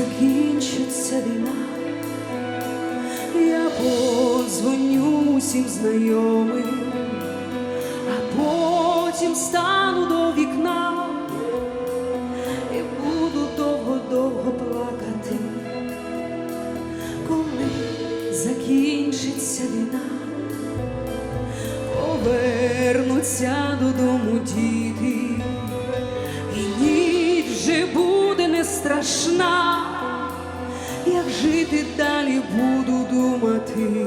закінчиться війна, я позвоню усім знайомим, а потім стану до вікна і буду довго-довго плакати, коли закінчиться війна, повернуться додому діти. Жити далі буду думати.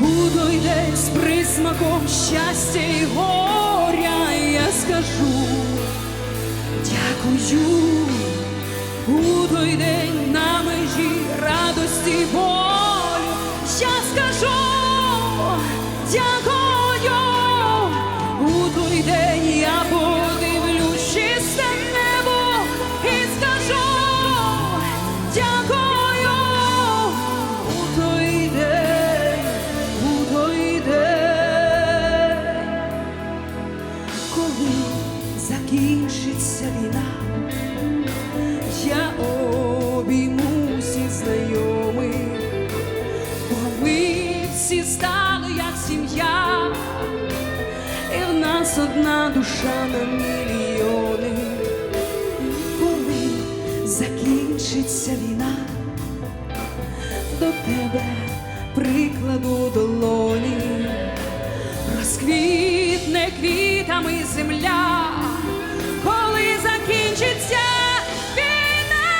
У той день з присмаком щастя і горя я скажу дякую. У той день на межі радості болю я скажу дякую. У той день коли закінчиться війна, я обійму всіх знайомих, бо ми всі стали як сім'я, і в нас одна душа на мільйони, коли закінчиться війна, до тебе прикладу долоні, квітами земля, коли закінчиться війна,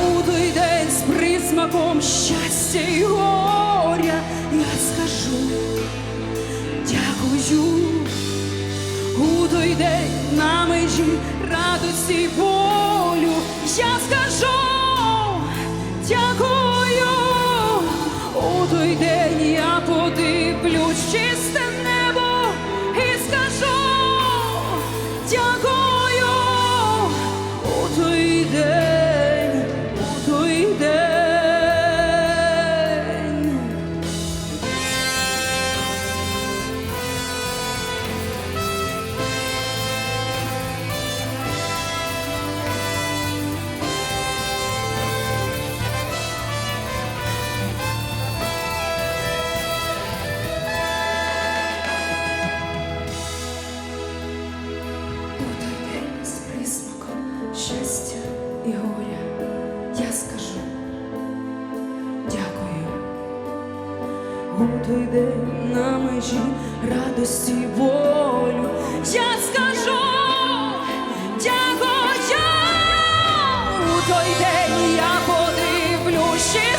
у той день з присмаком щастя і горя я скажу дякую. У той день на межі радості й болю я скажу дякую. У той день я подивлюсь У той день на межі радості волю, я скажу дякую. У той день я подивлюсь чисте